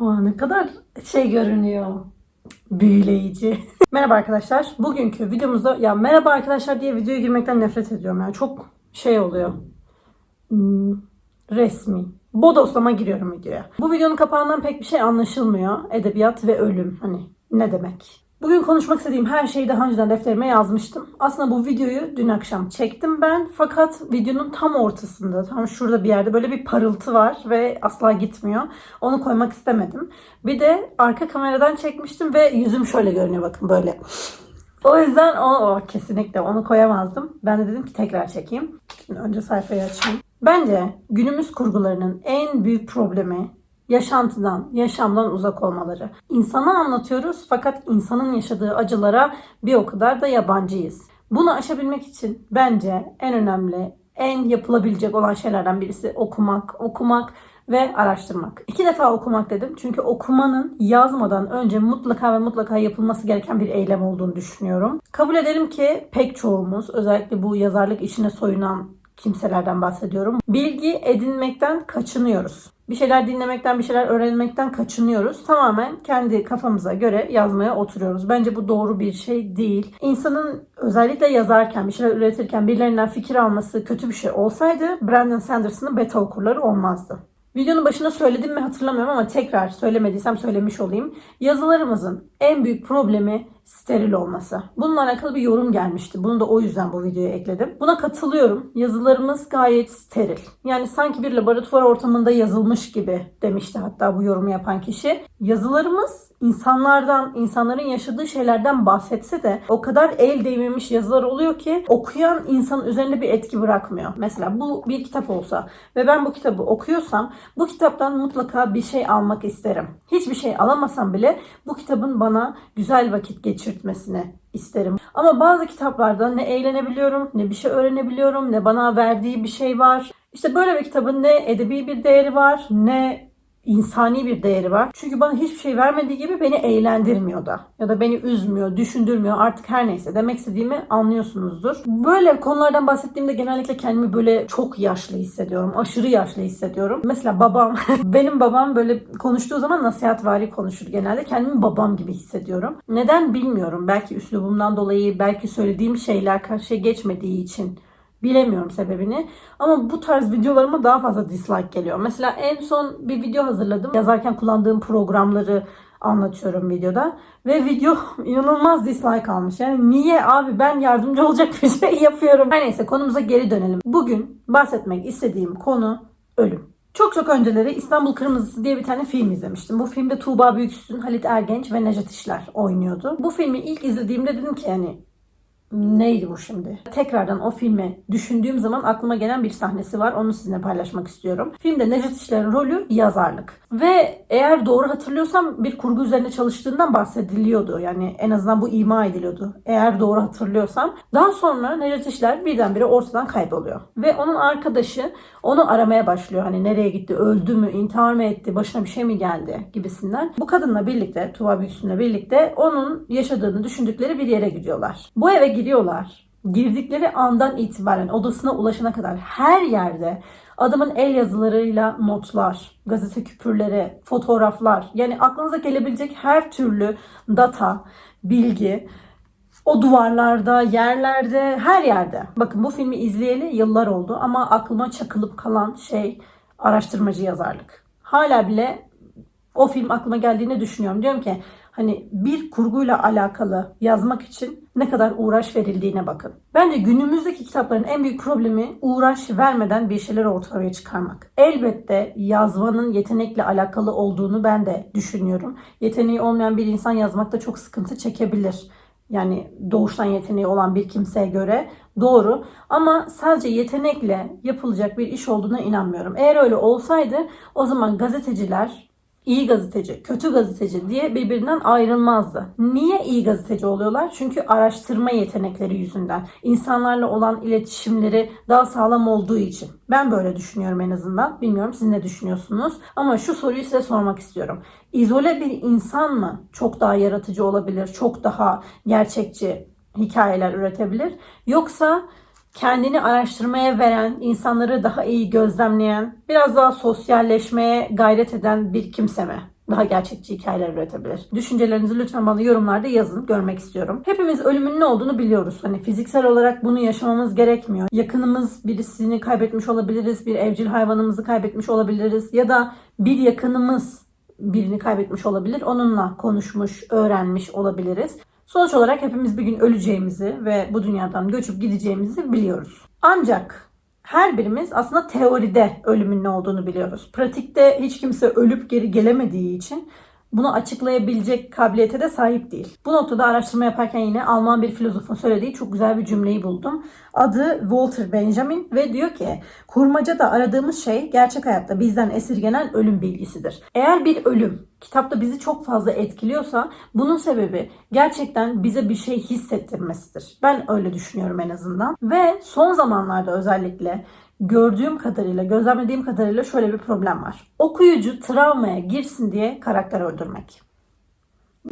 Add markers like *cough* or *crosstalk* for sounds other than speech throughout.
Oha, ne kadar şey görünüyor. Büyüleyici. *laughs* merhaba arkadaşlar. Bugünkü videomuzda ya merhaba arkadaşlar diye videoya girmekten nefret ediyorum. Yani çok şey oluyor. Hmm, resmi. Bodoslama giriyorum videoya. Bu videonun kapağından pek bir şey anlaşılmıyor. Edebiyat ve ölüm. Hani ne demek? Bugün konuşmak istediğim her şeyi daha önceden defterime yazmıştım. Aslında bu videoyu dün akşam çektim ben. Fakat videonun tam ortasında, tam şurada bir yerde böyle bir parıltı var ve asla gitmiyor. Onu koymak istemedim. Bir de arka kameradan çekmiştim ve yüzüm şöyle görünüyor bakın böyle. O yüzden o, o kesinlikle onu koyamazdım. Ben de dedim ki tekrar çekeyim. Şimdi önce sayfayı açayım. Bence günümüz kurgularının en büyük problemi yaşantıdan, yaşamdan uzak olmaları. İnsana anlatıyoruz fakat insanın yaşadığı acılara bir o kadar da yabancıyız. Bunu aşabilmek için bence en önemli, en yapılabilecek olan şeylerden birisi okumak, okumak ve araştırmak. İki defa okumak dedim çünkü okumanın yazmadan önce mutlaka ve mutlaka yapılması gereken bir eylem olduğunu düşünüyorum. Kabul edelim ki pek çoğumuz özellikle bu yazarlık işine soyunan kimselerden bahsediyorum. Bilgi edinmekten kaçınıyoruz. Bir şeyler dinlemekten, bir şeyler öğrenmekten kaçınıyoruz. Tamamen kendi kafamıza göre yazmaya oturuyoruz. Bence bu doğru bir şey değil. İnsanın özellikle yazarken, bir şeyler üretirken birilerinden fikir alması kötü bir şey olsaydı Brandon Sanders'ın beta okurları olmazdı. Videonun başında söyledim mi hatırlamıyorum ama tekrar söylemediysem söylemiş olayım. Yazılarımızın en büyük problemi steril olması. Bununla alakalı bir yorum gelmişti. Bunu da o yüzden bu videoya ekledim. Buna katılıyorum. Yazılarımız gayet steril. Yani sanki bir laboratuvar ortamında yazılmış gibi demişti hatta bu yorumu yapan kişi. Yazılarımız insanlardan, insanların yaşadığı şeylerden bahsetse de o kadar el değmemiş yazılar oluyor ki okuyan insanın üzerinde bir etki bırakmıyor. Mesela bu bir kitap olsa ve ben bu kitabı okuyorsam bu kitaptan mutlaka bir şey almak isterim. Hiçbir şey alamasam bile bu kitabın bana güzel vakit geçirtmesini isterim. Ama bazı kitaplarda ne eğlenebiliyorum, ne bir şey öğrenebiliyorum, ne bana verdiği bir şey var. İşte böyle bir kitabın ne edebi bir değeri var, ne insani bir değeri var. Çünkü bana hiçbir şey vermediği gibi beni eğlendirmiyor da. Ya da beni üzmüyor, düşündürmüyor. Artık her neyse demek istediğimi anlıyorsunuzdur. Böyle konulardan bahsettiğimde genellikle kendimi böyle çok yaşlı hissediyorum. Aşırı yaşlı hissediyorum. Mesela babam, *laughs* benim babam böyle konuştuğu zaman nasihatvari konuşur genelde. Kendimi babam gibi hissediyorum. Neden bilmiyorum. Belki üslubumdan dolayı, belki söylediğim şeyler karşıya geçmediği için Bilemiyorum sebebini. Ama bu tarz videolarıma daha fazla dislike geliyor. Mesela en son bir video hazırladım. Yazarken kullandığım programları anlatıyorum videoda. Ve video *laughs* inanılmaz dislike almış. Yani niye abi ben yardımcı olacak bir şey *laughs* yapıyorum. Her neyse konumuza geri dönelim. Bugün bahsetmek istediğim konu ölüm. Çok çok önceleri İstanbul Kırmızısı diye bir tane film izlemiştim. Bu filmde Tuğba Büyüksün, Halit Ergenç ve Nejat İşler oynuyordu. Bu filmi ilk izlediğimde dedim ki yani Neydi bu şimdi? Tekrardan o filmi düşündüğüm zaman aklıma gelen bir sahnesi var. Onu sizinle paylaşmak istiyorum. Filmde Necdet İşler'in rolü yazarlık. Ve eğer doğru hatırlıyorsam bir kurgu üzerine çalıştığından bahsediliyordu. Yani en azından bu ima ediliyordu. Eğer doğru hatırlıyorsam. Daha sonra Necdet İşler birdenbire ortadan kayboluyor. Ve onun arkadaşı onu aramaya başlıyor. Hani nereye gitti, öldü mü, intihar mı etti, başına bir şey mi geldi gibisinden. Bu kadınla birlikte, Tuva Büyüksün'le birlikte onun yaşadığını düşündükleri bir yere gidiyorlar. Bu eve giriyorlar. Girdikleri andan itibaren odasına ulaşana kadar her yerde adamın el yazılarıyla notlar, gazete küpürleri, fotoğraflar yani aklınıza gelebilecek her türlü data, bilgi o duvarlarda, yerlerde, her yerde. Bakın bu filmi izleyeli yıllar oldu ama aklıma çakılıp kalan şey araştırmacı yazarlık. Hala bile o film aklıma geldiğini düşünüyorum. Diyorum ki hani bir kurguyla alakalı yazmak için ne kadar uğraş verildiğine bakın. Bence günümüzdeki kitapların en büyük problemi uğraş vermeden bir şeyler ortaya çıkarmak. Elbette yazmanın yetenekle alakalı olduğunu ben de düşünüyorum. Yeteneği olmayan bir insan yazmakta çok sıkıntı çekebilir. Yani doğuştan yeteneği olan bir kimseye göre doğru. Ama sadece yetenekle yapılacak bir iş olduğuna inanmıyorum. Eğer öyle olsaydı o zaman gazeteciler iyi gazeteci, kötü gazeteci diye birbirinden ayrılmazdı. Niye iyi gazeteci oluyorlar? Çünkü araştırma yetenekleri yüzünden. insanlarla olan iletişimleri daha sağlam olduğu için. Ben böyle düşünüyorum en azından. Bilmiyorum siz ne düşünüyorsunuz? Ama şu soruyu size sormak istiyorum. İzole bir insan mı çok daha yaratıcı olabilir, çok daha gerçekçi hikayeler üretebilir? Yoksa kendini araştırmaya veren, insanları daha iyi gözlemleyen, biraz daha sosyalleşmeye gayret eden bir kimse mi? daha gerçekçi hikayeler üretebilir. Düşüncelerinizi lütfen bana yorumlarda yazın. Görmek istiyorum. Hepimiz ölümün ne olduğunu biliyoruz. Hani fiziksel olarak bunu yaşamamız gerekmiyor. Yakınımız birisini kaybetmiş olabiliriz. Bir evcil hayvanımızı kaybetmiş olabiliriz. Ya da bir yakınımız birini kaybetmiş olabilir. Onunla konuşmuş, öğrenmiş olabiliriz. Sonuç olarak hepimiz bir gün öleceğimizi ve bu dünyadan göçüp gideceğimizi biliyoruz. Ancak her birimiz aslında teoride ölümün ne olduğunu biliyoruz. Pratikte hiç kimse ölüp geri gelemediği için bunu açıklayabilecek kabiliyete de sahip değil. Bu noktada araştırma yaparken yine Alman bir filozofun söylediği çok güzel bir cümleyi buldum. Adı Walter Benjamin ve diyor ki kurmacada aradığımız şey gerçek hayatta bizden esirgenen ölüm bilgisidir. Eğer bir ölüm kitapta bizi çok fazla etkiliyorsa bunun sebebi gerçekten bize bir şey hissettirmesidir. Ben öyle düşünüyorum en azından. Ve son zamanlarda özellikle gördüğüm kadarıyla, gözlemlediğim kadarıyla şöyle bir problem var. Okuyucu travmaya girsin diye karakter öldürmek.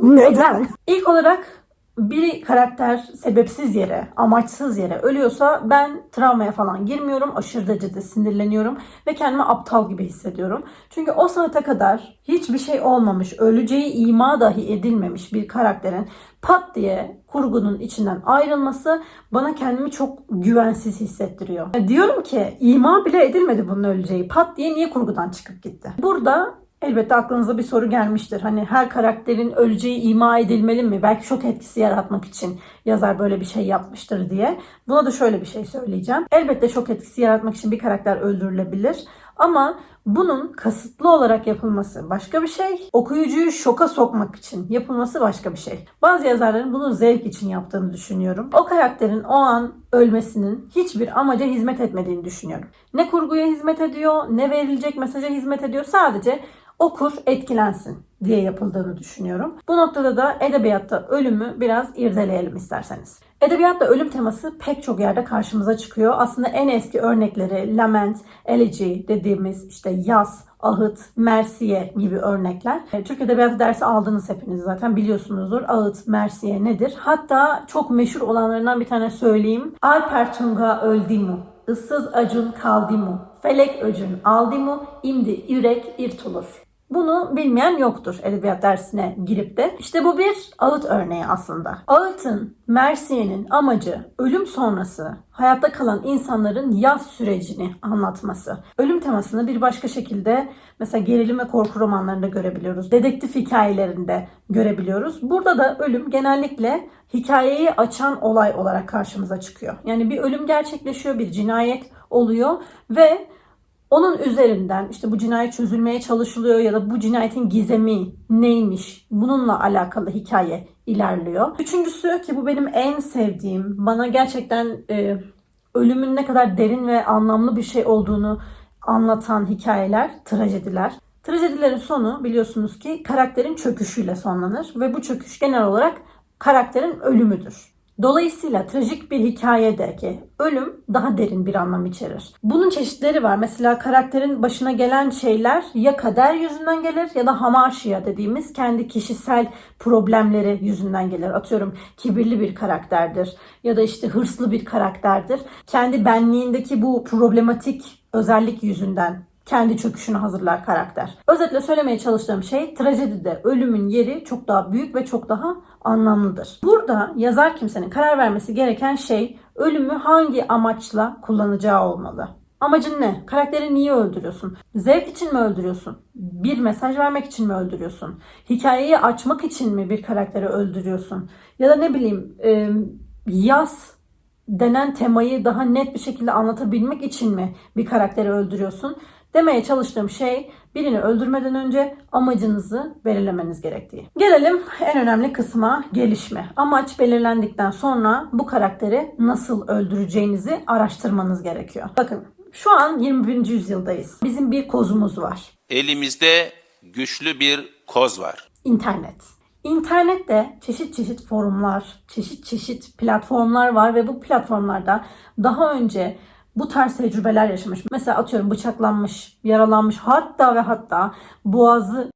Neden? İlk olarak bir karakter sebepsiz yere, amaçsız yere ölüyorsa ben travmaya falan girmiyorum. Aşırı derecede sinirleniyorum ve kendimi aptal gibi hissediyorum. Çünkü o saate kadar hiçbir şey olmamış, öleceği ima dahi edilmemiş bir karakterin pat diye kurgunun içinden ayrılması bana kendimi çok güvensiz hissettiriyor. Ya Diyorum ki ima bile edilmedi bunun öleceği. Pat diye niye kurgudan çıkıp gitti? Burada Elbette aklınıza bir soru gelmiştir. Hani her karakterin öleceği ima edilmeli mi? Belki şok etkisi yaratmak için yazar böyle bir şey yapmıştır diye. Buna da şöyle bir şey söyleyeceğim. Elbette şok etkisi yaratmak için bir karakter öldürülebilir. Ama bunun kasıtlı olarak yapılması başka bir şey. Okuyucuyu şoka sokmak için yapılması başka bir şey. Bazı yazarların bunu zevk için yaptığını düşünüyorum. O karakterin o an ölmesinin hiçbir amaca hizmet etmediğini düşünüyorum. Ne kurguya hizmet ediyor, ne verilecek mesaja hizmet ediyor. Sadece okur etkilensin diye yapıldığını düşünüyorum. Bu noktada da edebiyatta ölümü biraz irdeleyelim isterseniz. Edebiyatta ölüm teması pek çok yerde karşımıza çıkıyor. Aslında en eski örnekleri lament, elegy dediğimiz işte yaz, ahıt, mersiye gibi örnekler. E, Türk Edebiyatı dersi aldınız hepiniz zaten biliyorsunuzdur. Ahıt, mersiye nedir? Hatta çok meşhur olanlarından bir tane söyleyeyim. Alper Tunga öldü mü? Issız acun kaldı mı? Felek öcün aldı mı? İmdi yürek irtulur. Bunu bilmeyen yoktur edebiyat dersine girip de. İşte bu bir ağıt örneği aslında. Ağıtın, Mersiye'nin amacı ölüm sonrası hayatta kalan insanların yaz sürecini anlatması. Ölüm temasını bir başka şekilde mesela gerilim ve korku romanlarında görebiliyoruz. Dedektif hikayelerinde görebiliyoruz. Burada da ölüm genellikle hikayeyi açan olay olarak karşımıza çıkıyor. Yani bir ölüm gerçekleşiyor, bir cinayet oluyor ve onun üzerinden işte bu cinayet çözülmeye çalışılıyor ya da bu cinayetin gizemi neymiş bununla alakalı hikaye ilerliyor. Üçüncüsü ki bu benim en sevdiğim bana gerçekten e, ölümün ne kadar derin ve anlamlı bir şey olduğunu anlatan hikayeler, trajediler. Trajedilerin sonu biliyorsunuz ki karakterin çöküşüyle sonlanır ve bu çöküş genel olarak karakterin ölümüdür. Dolayısıyla trajik bir hikayedeki ölüm daha derin bir anlam içerir. Bunun çeşitleri var. Mesela karakterin başına gelen şeyler ya kader yüzünden gelir ya da hamarşiya dediğimiz kendi kişisel problemleri yüzünden gelir. Atıyorum kibirli bir karakterdir ya da işte hırslı bir karakterdir. Kendi benliğindeki bu problematik özellik yüzünden kendi çöküşünü hazırlar karakter. Özetle söylemeye çalıştığım şey trajedide ölümün yeri çok daha büyük ve çok daha anlamlıdır. Burada yazar kimsenin karar vermesi gereken şey ölümü hangi amaçla kullanacağı olmalı. Amacın ne? Karakteri niye öldürüyorsun? Zevk için mi öldürüyorsun? Bir mesaj vermek için mi öldürüyorsun? Hikayeyi açmak için mi bir karakteri öldürüyorsun? Ya da ne bileyim e, yaz denen temayı daha net bir şekilde anlatabilmek için mi bir karakteri öldürüyorsun? Demeye çalıştığım şey birini öldürmeden önce amacınızı belirlemeniz gerektiği. Gelelim en önemli kısma gelişme. Amaç belirlendikten sonra bu karakteri nasıl öldüreceğinizi araştırmanız gerekiyor. Bakın şu an 21. yüzyıldayız. Bizim bir kozumuz var. Elimizde güçlü bir koz var. İnternet. İnternette çeşit çeşit forumlar, çeşit çeşit platformlar var ve bu platformlarda daha önce bu tarz tecrübeler yaşamış. Mesela atıyorum bıçaklanmış, yaralanmış hatta ve hatta boğazı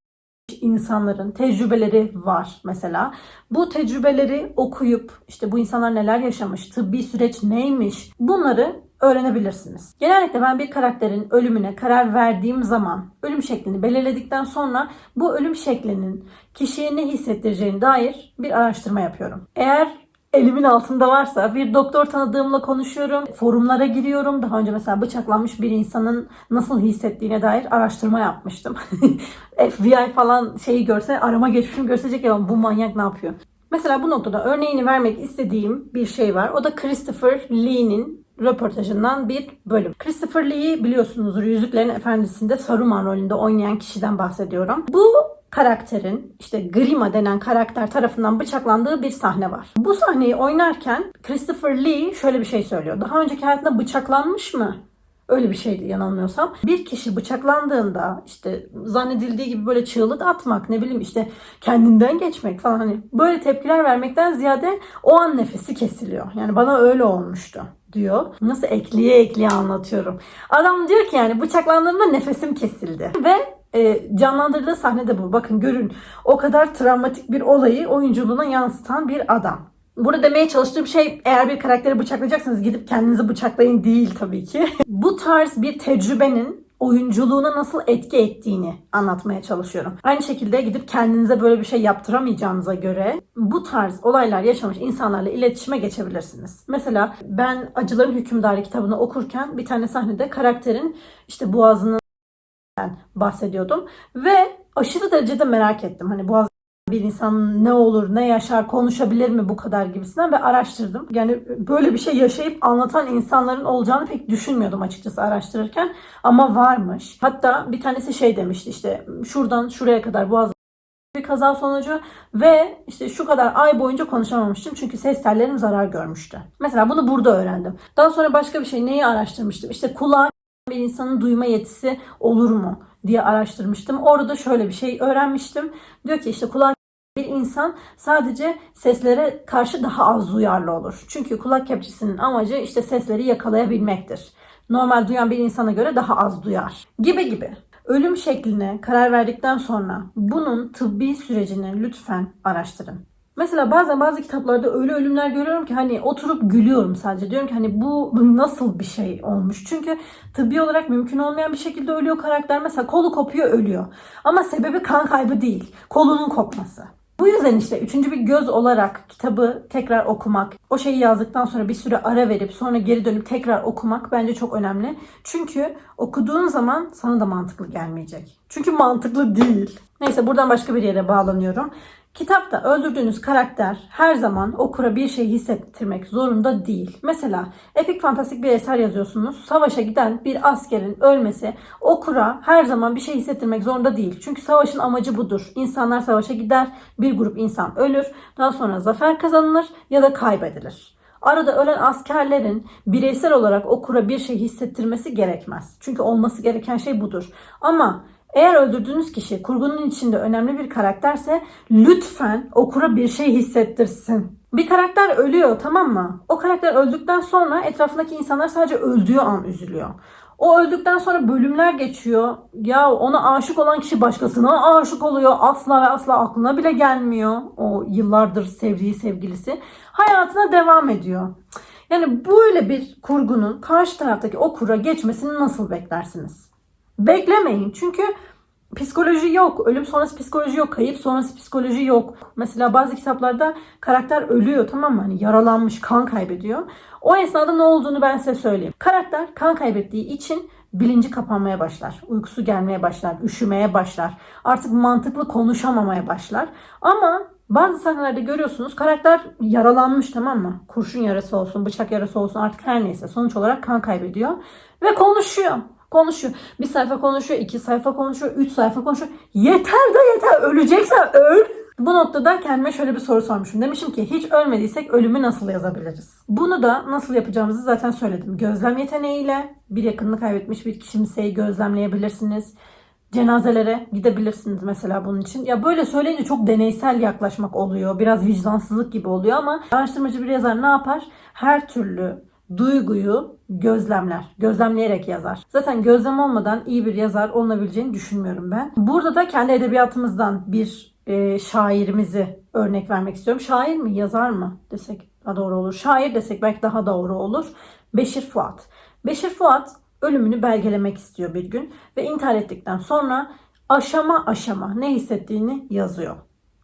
insanların tecrübeleri var mesela. Bu tecrübeleri okuyup işte bu insanlar neler yaşamış, tıbbi süreç neymiş bunları öğrenebilirsiniz. Genellikle ben bir karakterin ölümüne karar verdiğim zaman ölüm şeklini belirledikten sonra bu ölüm şeklinin kişiye ne hissettireceğine dair bir araştırma yapıyorum. Eğer elimin altında varsa bir doktor tanıdığımla konuşuyorum, forumlara giriyorum. Daha önce mesela bıçaklanmış bir insanın nasıl hissettiğine dair araştırma yapmıştım. *laughs* FBI falan şeyi görse, arama geçmişimi gösterecek ya bu manyak ne yapıyor? Mesela bu noktada örneğini vermek istediğim bir şey var. O da Christopher Lee'nin röportajından bir bölüm. Christopher Lee'yi biliyorsunuzdur Yüzüklerin Efendisi'nde Saruman rolünde oynayan kişiden bahsediyorum. Bu karakterin işte Grima denen karakter tarafından bıçaklandığı bir sahne var. Bu sahneyi oynarken Christopher Lee şöyle bir şey söylüyor. Daha önceki hayatında bıçaklanmış mı? Öyle bir şeydi yanılmıyorsam. Bir kişi bıçaklandığında işte zannedildiği gibi böyle çığlık atmak ne bileyim işte kendinden geçmek falan hani böyle tepkiler vermekten ziyade o an nefesi kesiliyor. Yani bana öyle olmuştu diyor. Nasıl ekleye ekleye anlatıyorum. Adam diyor ki yani bıçaklandığımda nefesim kesildi. Ve e, canlandırdığı sahne de bu. Bakın görün o kadar travmatik bir olayı oyunculuğuna yansıtan bir adam. Burada demeye çalıştığım şey eğer bir karakteri bıçaklayacaksanız gidip kendinizi bıçaklayın değil tabii ki. *laughs* bu tarz bir tecrübenin oyunculuğuna nasıl etki ettiğini anlatmaya çalışıyorum. Aynı şekilde gidip kendinize böyle bir şey yaptıramayacağınıza göre bu tarz olaylar yaşamış insanlarla iletişime geçebilirsiniz. Mesela ben Acıların Hükümdarı kitabını okurken bir tane sahnede karakterin işte boğazının bahsediyordum ve aşırı derecede merak ettim. Hani boğaz bir insan ne olur, ne yaşar, konuşabilir mi bu kadar gibisinden ve araştırdım. Yani böyle bir şey yaşayıp anlatan insanların olacağını pek düşünmüyordum açıkçası araştırırken ama varmış. Hatta bir tanesi şey demişti işte şuradan şuraya kadar boğaz bir kaza sonucu ve işte şu kadar ay boyunca konuşamamıştım çünkü ses tellerim zarar görmüştü. Mesela bunu burada öğrendim. Daha sonra başka bir şey neyi araştırmıştım? İşte kulağa bir insanın duyma yetisi olur mu diye araştırmıştım. Orada da şöyle bir şey öğrenmiştim. Diyor ki işte kulak bir insan sadece seslere karşı daha az duyarlı olur. Çünkü kulak kepçesinin amacı işte sesleri yakalayabilmektir. Normal duyan bir insana göre daha az duyar. Gibi gibi. Ölüm şekline karar verdikten sonra bunun tıbbi sürecini lütfen araştırın. Mesela bazen bazı kitaplarda öyle ölümler görüyorum ki hani oturup gülüyorum sadece. Diyorum ki hani bu, bu nasıl bir şey olmuş? Çünkü tıbbi olarak mümkün olmayan bir şekilde ölüyor karakter. Mesela kolu kopuyor ölüyor. Ama sebebi kan kaybı değil. Kolunun kopması. Bu yüzden işte üçüncü bir göz olarak kitabı tekrar okumak, o şeyi yazdıktan sonra bir süre ara verip sonra geri dönüp tekrar okumak bence çok önemli. Çünkü okuduğun zaman sana da mantıklı gelmeyecek. Çünkü mantıklı değil. Neyse buradan başka bir yere bağlanıyorum. Kitapta öldürdüğünüz karakter her zaman okura bir şey hissettirmek zorunda değil. Mesela epik fantastik bir eser yazıyorsunuz. Savaşa giden bir askerin ölmesi okura her zaman bir şey hissettirmek zorunda değil. Çünkü savaşın amacı budur. İnsanlar savaşa gider, bir grup insan ölür, daha sonra zafer kazanılır ya da kaybedilir. Arada ölen askerlerin bireysel olarak okura bir şey hissettirmesi gerekmez. Çünkü olması gereken şey budur. Ama eğer öldürdüğünüz kişi kurgunun içinde önemli bir karakterse lütfen okura bir şey hissettirsin. Bir karakter ölüyor tamam mı? O karakter öldükten sonra etrafındaki insanlar sadece öldüğü an üzülüyor. O öldükten sonra bölümler geçiyor. Ya ona aşık olan kişi başkasına aşık oluyor. Asla ve asla aklına bile gelmiyor. O yıllardır sevdiği sevgilisi. Hayatına devam ediyor. Yani böyle bir kurgunun karşı taraftaki okura geçmesini nasıl beklersiniz? Beklemeyin. Çünkü psikoloji yok. Ölüm sonrası psikoloji yok. Kayıp sonrası psikoloji yok. Mesela bazı kitaplarda karakter ölüyor tamam mı? Hani yaralanmış, kan kaybediyor. O esnada ne olduğunu ben size söyleyeyim. Karakter kan kaybettiği için bilinci kapanmaya başlar. Uykusu gelmeye başlar. Üşümeye başlar. Artık mantıklı konuşamamaya başlar. Ama bazı sahnelerde görüyorsunuz karakter yaralanmış tamam mı? Kurşun yarası olsun, bıçak yarası olsun artık her neyse. Sonuç olarak kan kaybediyor. Ve konuşuyor konuşuyor. Bir sayfa konuşuyor, iki sayfa konuşuyor, üç sayfa konuşuyor. Yeter de yeter. Öleceksen öl. Bu noktada kendime şöyle bir soru sormuşum. Demişim ki hiç ölmediysek ölümü nasıl yazabiliriz? Bunu da nasıl yapacağımızı zaten söyledim. Gözlem yeteneğiyle bir yakınını kaybetmiş bir kimseyi gözlemleyebilirsiniz. Cenazelere gidebilirsiniz mesela bunun için. Ya böyle söyleyince çok deneysel yaklaşmak oluyor. Biraz vicdansızlık gibi oluyor ama araştırmacı bir yazar ne yapar? Her türlü duyguyu gözlemler. Gözlemleyerek yazar. Zaten gözlem olmadan iyi bir yazar olunabileceğini düşünmüyorum ben. Burada da kendi edebiyatımızdan bir e, şairimizi örnek vermek istiyorum. Şair mi, yazar mı desek daha doğru olur. Şair desek belki daha doğru olur. Beşir Fuat. Beşir Fuat ölümünü belgelemek istiyor bir gün ve intihar ettikten sonra aşama aşama ne hissettiğini yazıyor.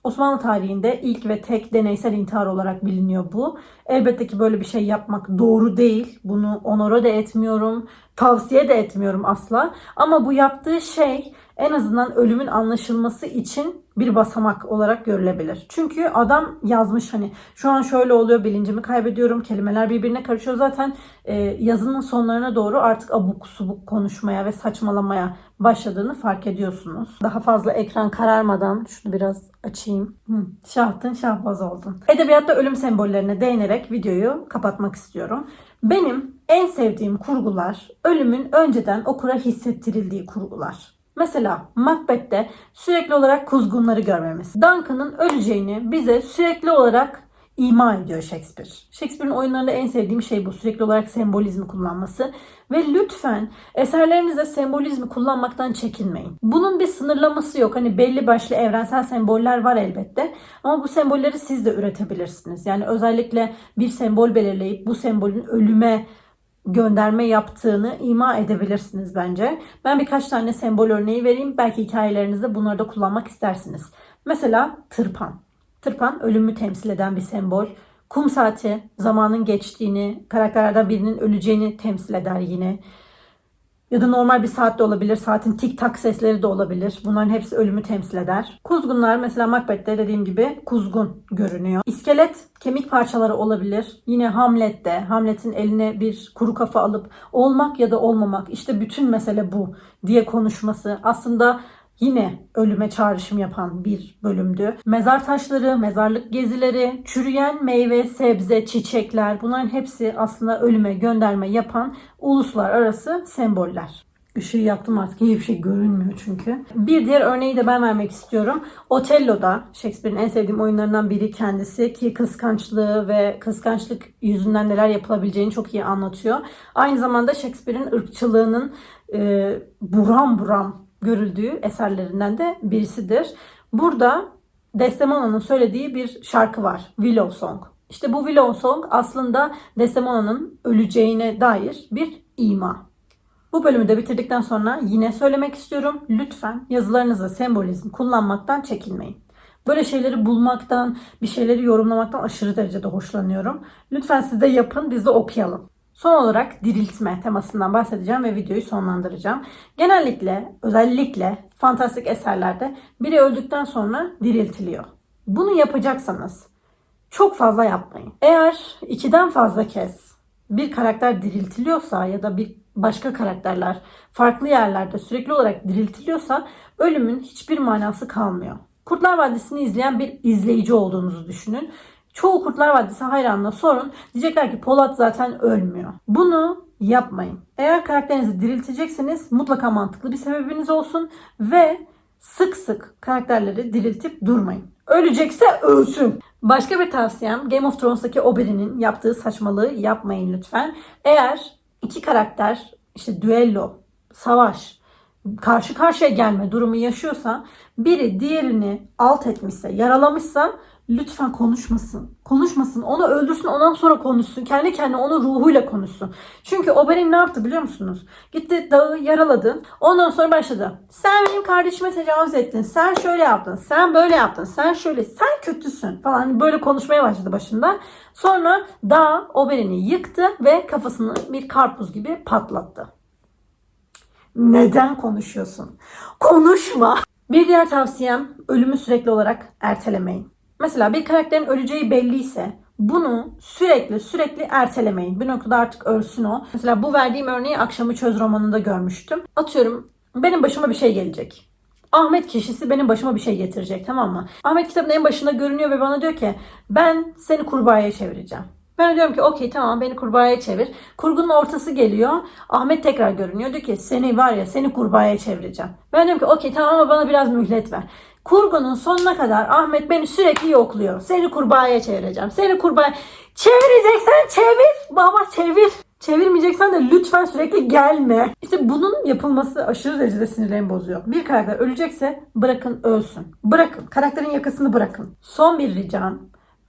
Osmanlı tarihinde ilk ve tek deneysel intihar olarak biliniyor bu. Elbette ki böyle bir şey yapmak doğru değil. Bunu onore de etmiyorum, tavsiye de etmiyorum asla. Ama bu yaptığı şey en azından ölümün anlaşılması için bir basamak olarak görülebilir. Çünkü adam yazmış hani şu an şöyle oluyor bilincimi kaybediyorum kelimeler birbirine karışıyor zaten e, yazının sonlarına doğru artık abuk subuk konuşmaya ve saçmalamaya başladığını fark ediyorsunuz. Daha fazla ekran kararmadan şunu biraz açayım. Hı, şahtın şahbaz oldun. Edebiyatta ölüm sembollerine değinerek videoyu kapatmak istiyorum. Benim en sevdiğim kurgular ölümün önceden okura hissettirildiği kurgular. Mesela Macbeth'te sürekli olarak kuzgunları görmemiz. Duncan'ın öleceğini bize sürekli olarak ima ediyor Shakespeare. Shakespeare'in oyunlarında en sevdiğim şey bu. Sürekli olarak sembolizmi kullanması. Ve lütfen eserlerinizde sembolizmi kullanmaktan çekinmeyin. Bunun bir sınırlaması yok. Hani belli başlı evrensel semboller var elbette. Ama bu sembolleri siz de üretebilirsiniz. Yani özellikle bir sembol belirleyip bu sembolün ölüme gönderme yaptığını ima edebilirsiniz bence. Ben birkaç tane sembol örneği vereyim. Belki hikayelerinizde bunları da kullanmak istersiniz. Mesela tırpan. Tırpan ölümü temsil eden bir sembol. Kum saati zamanın geçtiğini, karakterlerden birinin öleceğini temsil eder yine. Ya da normal bir saat de olabilir. Saatin tik tak sesleri de olabilir. Bunların hepsi ölümü temsil eder. Kuzgunlar mesela Macbeth'te dediğim gibi kuzgun görünüyor. İskelet kemik parçaları olabilir. Yine Hamlet'te Hamlet'in eline bir kuru kafa alıp olmak ya da olmamak işte bütün mesele bu diye konuşması aslında yine ölüme çağrışım yapan bir bölümdü. Mezar taşları, mezarlık gezileri, çürüyen meyve, sebze, çiçekler bunların hepsi aslında ölüme gönderme yapan uluslararası semboller. Işığı yaptım artık hiçbir şey görünmüyor çünkü. Bir diğer örneği de ben vermek istiyorum. Otello'da Shakespeare'in en sevdiğim oyunlarından biri kendisi ki kıskançlığı ve kıskançlık yüzünden neler yapılabileceğini çok iyi anlatıyor. Aynı zamanda Shakespeare'in ırkçılığının e, buram buram görüldüğü eserlerinden de birisidir. Burada Desdemona'nın söylediği bir şarkı var. Willow Song. İşte bu Willow Song aslında Desdemona'nın öleceğine dair bir ima. Bu bölümü de bitirdikten sonra yine söylemek istiyorum. Lütfen yazılarınızda sembolizm kullanmaktan çekinmeyin. Böyle şeyleri bulmaktan, bir şeyleri yorumlamaktan aşırı derecede hoşlanıyorum. Lütfen siz de yapın, biz de okuyalım. Son olarak diriltme temasından bahsedeceğim ve videoyu sonlandıracağım. Genellikle, özellikle fantastik eserlerde biri öldükten sonra diriltiliyor. Bunu yapacaksanız çok fazla yapmayın. Eğer ikiden fazla kez bir karakter diriltiliyorsa ya da bir başka karakterler farklı yerlerde sürekli olarak diriltiliyorsa ölümün hiçbir manası kalmıyor. Kurtlar Vadisi'ni izleyen bir izleyici olduğunuzu düşünün. Çoğu Kurtlar Vadisi hayranına sorun. Diyecekler ki Polat zaten ölmüyor. Bunu yapmayın. Eğer karakterinizi diriltecekseniz mutlaka mantıklı bir sebebiniz olsun ve sık sık karakterleri diriltip durmayın. Ölecekse ölsün. Başka bir tavsiyem Game of Thrones'taki Oberyn'in yaptığı saçmalığı yapmayın lütfen. Eğer iki karakter işte düello, savaş, karşı karşıya gelme durumu yaşıyorsa biri diğerini alt etmişse, yaralamışsa lütfen konuşmasın. Konuşmasın. Onu öldürsün ondan sonra konuşsun. Kendi kendine onun ruhuyla konuşsun. Çünkü Oberyn ne yaptı biliyor musunuz? Gitti dağı yaraladı. Ondan sonra başladı. Sen benim kardeşime tecavüz ettin. Sen şöyle yaptın. Sen böyle yaptın. Sen şöyle. Sen kötüsün falan. Hani Böyle konuşmaya başladı başında. Sonra dağ Oberyn'i yıktı ve kafasını bir karpuz gibi patlattı. Neden konuşuyorsun? Konuşma. Bir diğer tavsiyem ölümü sürekli olarak ertelemeyin. Mesela bir karakterin öleceği belliyse bunu sürekli sürekli ertelemeyin. Bir noktada artık ölsün o. Mesela bu verdiğim örneği Akşamı Çöz romanında görmüştüm. Atıyorum benim başıma bir şey gelecek. Ahmet kişisi benim başıma bir şey getirecek tamam mı? Ahmet kitabın en başında görünüyor ve bana diyor ki ben seni kurbağaya çevireceğim. Ben diyorum ki okey tamam beni kurbağaya çevir. Kurgunun ortası geliyor. Ahmet tekrar görünüyor. Diyor ki seni var ya seni kurbağaya çevireceğim. Ben diyorum ki okey tamam ama bana biraz mühlet ver. Kurgunun sonuna kadar Ahmet beni sürekli yokluyor. Seni kurbağaya çevireceğim. Seni kurbağaya... Çevireceksen çevir. Baba çevir. Çevirmeyeceksen de lütfen sürekli gelme. İşte bunun yapılması aşırı derecede sinirlerimi bozuyor. Bir karakter ölecekse bırakın ölsün. Bırakın. Karakterin yakasını bırakın. Son bir ricam.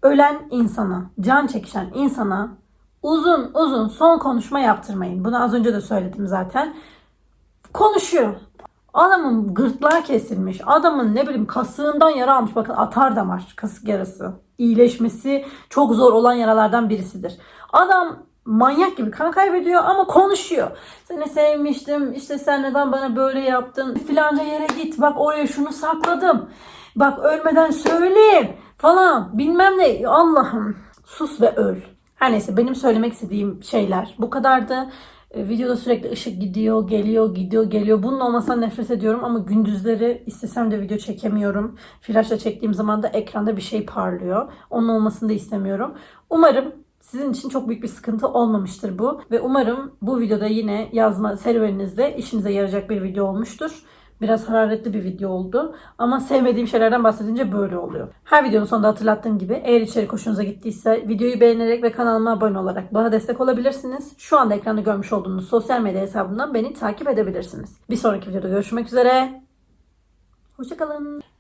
Ölen insana, can çekişen insana uzun uzun son konuşma yaptırmayın. Bunu az önce de söyledim zaten. Konuşuyor. Adamın gırtlağı kesilmiş. Adamın ne bileyim kasığından yara almış. Bakın atar damar kasık yarası. İyileşmesi çok zor olan yaralardan birisidir. Adam manyak gibi kan kaybediyor ama konuşuyor. Seni sevmiştim. işte sen neden bana böyle yaptın? Filanca yere git. Bak oraya şunu sakladım. Bak ölmeden söyleyeyim falan. Bilmem ne. Allah'ım. Sus ve öl. Her neyse benim söylemek istediğim şeyler bu kadardı. E, Videoda sürekli ışık gidiyor, geliyor, gidiyor, geliyor. Bunun olmasından nefret ediyorum ama gündüzleri istesem de video çekemiyorum. Flaşla çektiğim zaman da ekranda bir şey parlıyor. Onun olmasını da istemiyorum. Umarım sizin için çok büyük bir sıkıntı olmamıştır bu. Ve umarım bu videoda yine yazma serüveninizde işinize yarayacak bir video olmuştur. Biraz hararetli bir video oldu. Ama sevmediğim şeylerden bahsedince böyle oluyor. Her videonun sonunda hatırlattığım gibi eğer içerik hoşunuza gittiyse videoyu beğenerek ve kanalıma abone olarak bana destek olabilirsiniz. Şu anda ekranda görmüş olduğunuz sosyal medya hesabından beni takip edebilirsiniz. Bir sonraki videoda görüşmek üzere. Hoşçakalın.